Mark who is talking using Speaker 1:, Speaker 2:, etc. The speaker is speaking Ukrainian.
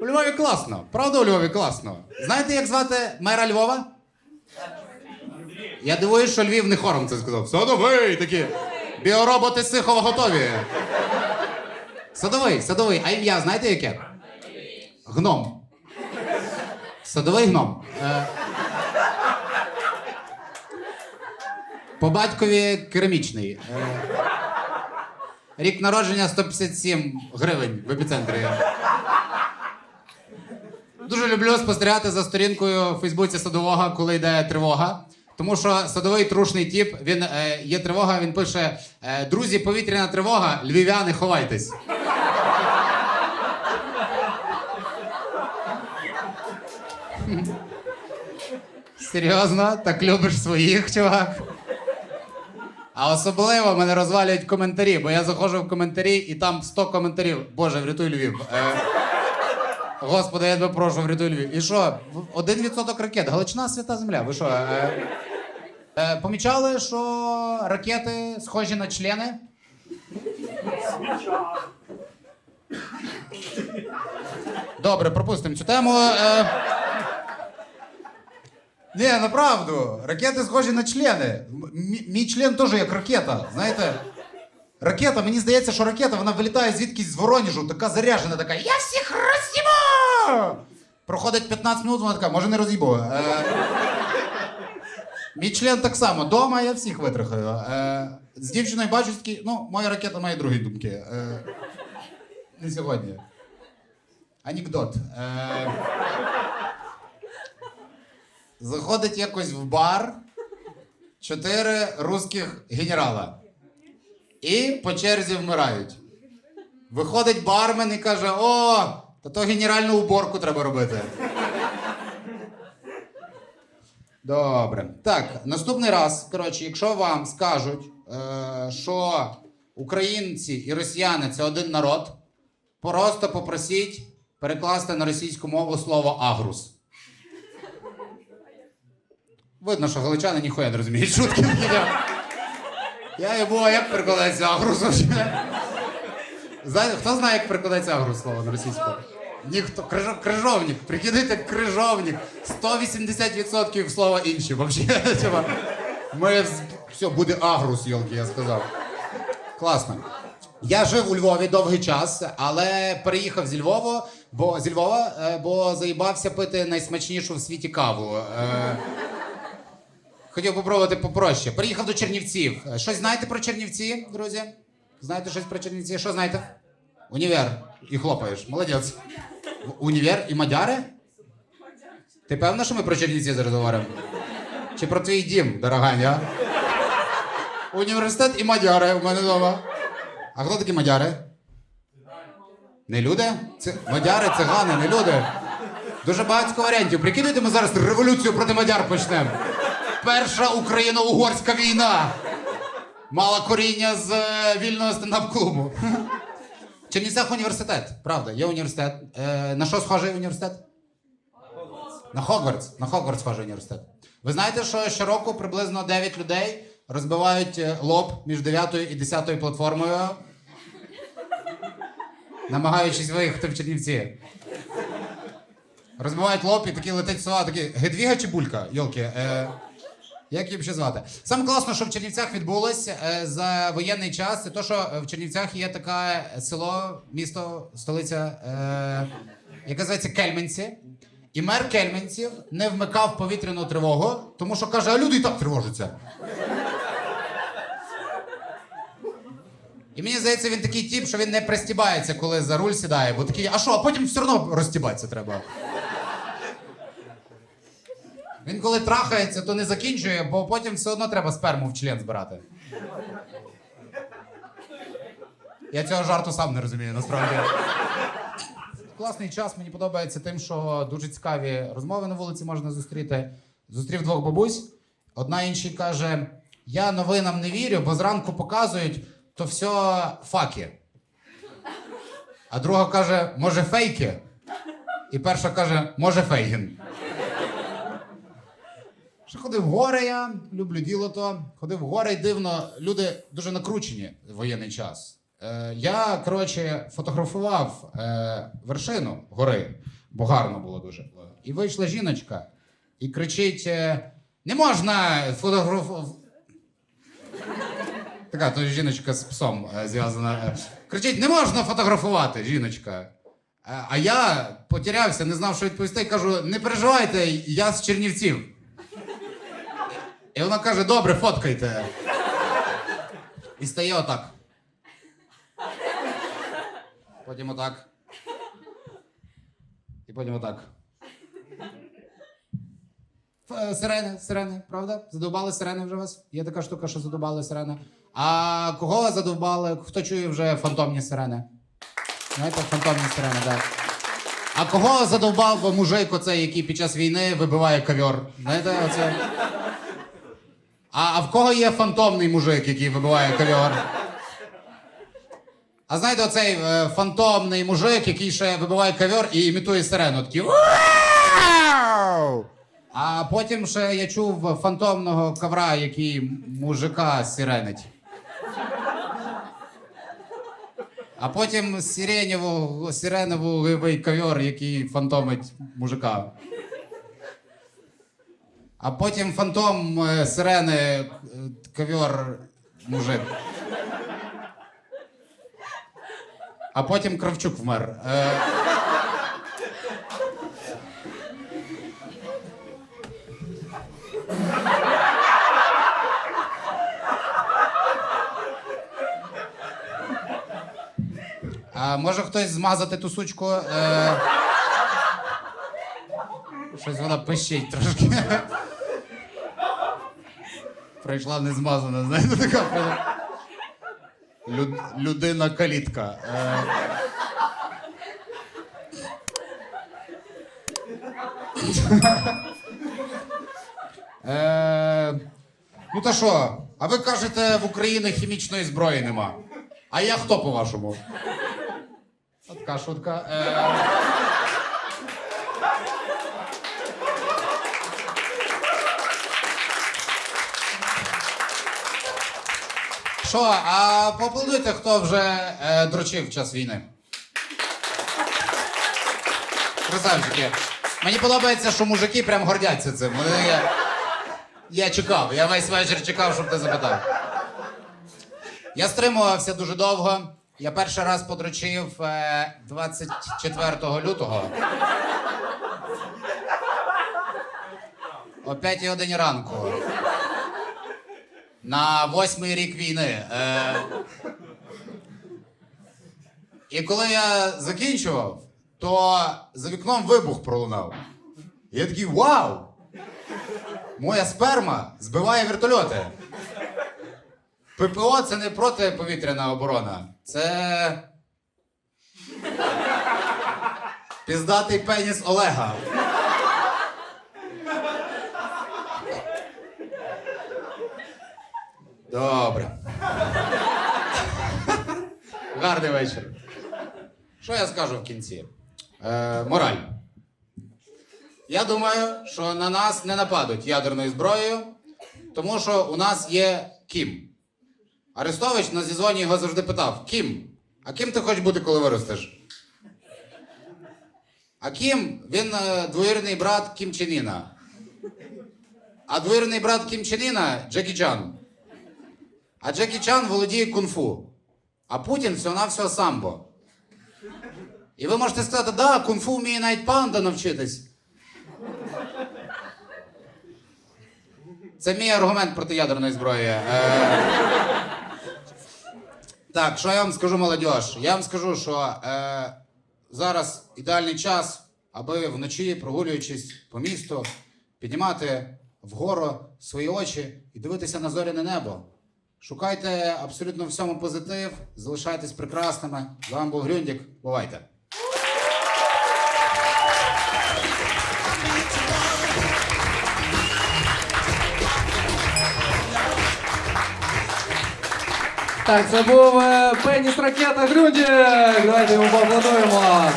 Speaker 1: У Львові класно. Правда, у Львові класно. Знаєте, як звати мера Львова? Я дивуюсь, що Львів не хором це сказав. Садовий такі. Біороботи Сихова готові. Садовий, садовий. А ім'я знаєте яке? Гном. Садовий гном. Е... По батькові керамічний. Е... Рік народження 157 гривень в епіцентрі. Дуже люблю спостерігати за сторінкою в Фейсбуці садового, коли йде тривога. Тому що садовий трушний тіп, він е, є тривога, він пише: е, Друзі, повітряна тривога, львів'яни, ховайтесь. Серйозно? Так любиш своїх, чувак? А особливо мене розвалюють коментарі, бо я заходжу в коментарі і там 100 коментарів. Боже, врятуй Львів. Е, Господи, я тебе прошу, врятуй Львів. І що? Один відсоток ракет. Галичина свята земля. Ви що? Е, е, помічали, що ракети схожі на члени? Добре, пропустимо цю тему. Е, ні, направду. Ракети схожі на члени. М- мій- член теж як ракета. Знаєте? Ракета, мені здається, що ракета вона вилітає звідкись з Воронежу, така заряжена, така Я всіх роз'їбу! Проходить 15 минут, вона така, може не роз'їбу. Е, мій член так само. Дома я всіх витрахаю. Е, з дівчиною бачу такі, ну, моя ракета має другі думки. Е, не сьогодні. Анекдот. Е, Заходить якось в бар чотири русських генерала. І по черзі вмирають. Виходить бармен і каже: О, та то генеральну уборку треба робити. Добре. Так, наступний раз, коротше, якщо вам скажуть, е, що українці і росіяни це один народ, просто попросіть перекласти на російську мову слово агрус. Видно, що галичани ніхуя не розуміють шутки. Я йому, а як перекладається агрус? Хто знає, як перекладається агрус слово на російську? Ніхто. Крижо- Крижовник. Прикидайте, крижовник. 180% слова інші. Типа, ми все, буде агрус, йолки, я сказав. Класно. Я жив у Львові довгий час, але переїхав зі Львова, бо зі Львова, е, бо заїбався пити найсмачнішу в світі каву. Хотів попробувати попроще. Приїхав до Чернівців. Е, Щось знаєте про Чернівці, друзі? Знаєте щось про Чернівці? Що знаєте? Універ. І хлопаєш. Молодець. Універ і мадяри? Ти певна, що ми про Чернівці зараз говоримо? Чи про твій дім, дорогань, а? Університет і мадяри у мене вдома. А хто такі мадяри? Не люди? Це мадяри, цигани, не люди. Дуже багато варіантів. Прикидайте, ми зараз революцію проти мадяр почнемо. Перша україно-угорська війна. Мала коріння з е, вільного стендап-клубу. Чернівцях університет, правда, є університет. Е, на що схожий університет? На Хогвартс. На Хогвартс схожий університет. Ви знаєте, що щороку приблизно 9 людей розбивають е, лоб між 9 і 10 платформою, намагаючись виїхати в Чернівці. Розбивають лоб і такі летить сова, такі Гедвіга чи булька? Йолки. Е, як її ще звати? Саме класно, що в Чернівцях відбулось е, за воєнний час, це то, що в Чернівцях є таке село, місто, столиця, е, яке називається Кельменці. І мер Кельменців не вмикав повітряну тривогу, тому що каже, а люди і так тривожаться. І мені здається, він такий тип, що він не пристібається, коли за руль сідає, бо такий, а що, а потім все одно розстібатися треба. Він коли трахається, то не закінчує, бо потім все одно треба сперму в член збирати. Я цього жарту сам не розумію, насправді. Класний час, мені подобається тим, що дуже цікаві розмови на вулиці можна зустріти. Зустрів двох бабусь. Одна іншій каже: Я новинам не вірю, бо зранку показують, то все факи. А друга каже, може, фейки? І перша каже, може, Фейгін. Ще ходив в гори я, люблю діло то. Ходив в гори дивно, люди дуже накручені в воєнний час. Е, я, коротше, фотографував е, вершину гори, бо гарно було дуже. І вийшла жіночка і кричить: е, не можна фотографувати. Така то жіночка з псом е, зв'язана. Е, Кричить: не можна фотографувати, жіночка. Е, А я потерявся, не знав, що відповісти. Кажу: не переживайте, я з Чернівців. І вона каже: добре, фоткайте. І стає отак. Потім отак. І потім отак. Е, Сирени, сирени, правда? Задовбали сирени вже вас? Є така штука, що задовбали сирени. А кого задовбали? Хто чує вже фантомні сирени? Знаєте, фантомні сирени, так. А кого задовбав мужик оцей, який під час війни вибиває ковер? Знаєте, оце. А, а в кого є фантомний мужик, який вибиває ковер? А знаєте, оцей е, фантомний мужик, який ще вибиває ковер і імітує сирену. «Вау!» А потім ще я чув фантомного ковра, який мужика сиренить. А потім сиренєву, сиреновий ковер, який фантомить мужика. А потім фантом е, сирени е, ковер мужик. А потім Кравчук вмер. Е, А може хтось змазати ту сучку? Е... Щось вона пищить трошки. Прийшла не змазана, знаєте, така. Люд... Людина калітка. Е... Е... Ну та що? А ви кажете, в Україні хімічної зброї нема. А я хто, по-вашому? От Така шутка. Е... Що, а поаплодуйте, хто вже е, дрочив в час війни. Красавчики. Мені подобається, що мужики прям гордяться цим. Вони- Я, я чекав, я весь вечір чекав, щоб ти запитав. Я стримувався дуже довго. Я перший раз подрочив е, 24 лютого. О 5 годині ранку. На восьмий рік війни. Е, і коли я закінчував, то за вікном вибух пролунав. І я такий вау! Моя сперма збиває вертольоти. ППО це не протиповітряна оборона. Це. Піздатий пеніс Олега. Добре. Гарний вечір. Що я скажу в кінці? Е, мораль. Я думаю, що на нас не нападуть ядерною зброєю, тому що у нас є Кім. Арестович на зізвоні його завжди питав: Кім, а ким ти хочеш бути, коли виростеш? А Кім, він е, двоюрідний брат Кім Чен Іна. А двоюрідний брат Кім Чен Іна – Джекі Чан. А Джекі Чан володіє кунг-фу. А Путін всього-навсього самбо. І ви можете сказати, да, кунг-фу вміє навіть панда навчитись. Це мій аргумент проти ядерної зброї. Е... Так, що я вам скажу, молодь? Я вам скажу, що е... зараз ідеальний час, аби вночі, прогулюючись по місту, піднімати вгору свої очі і дивитися на зоряне небо. Шукайте абсолютно всьому позитив, залишайтесь прекрасними. З вами був Грюндік. Бувайте!
Speaker 2: Так, це був е, Пеніс Ракета Грундік. Давайте йому поаплодуємо.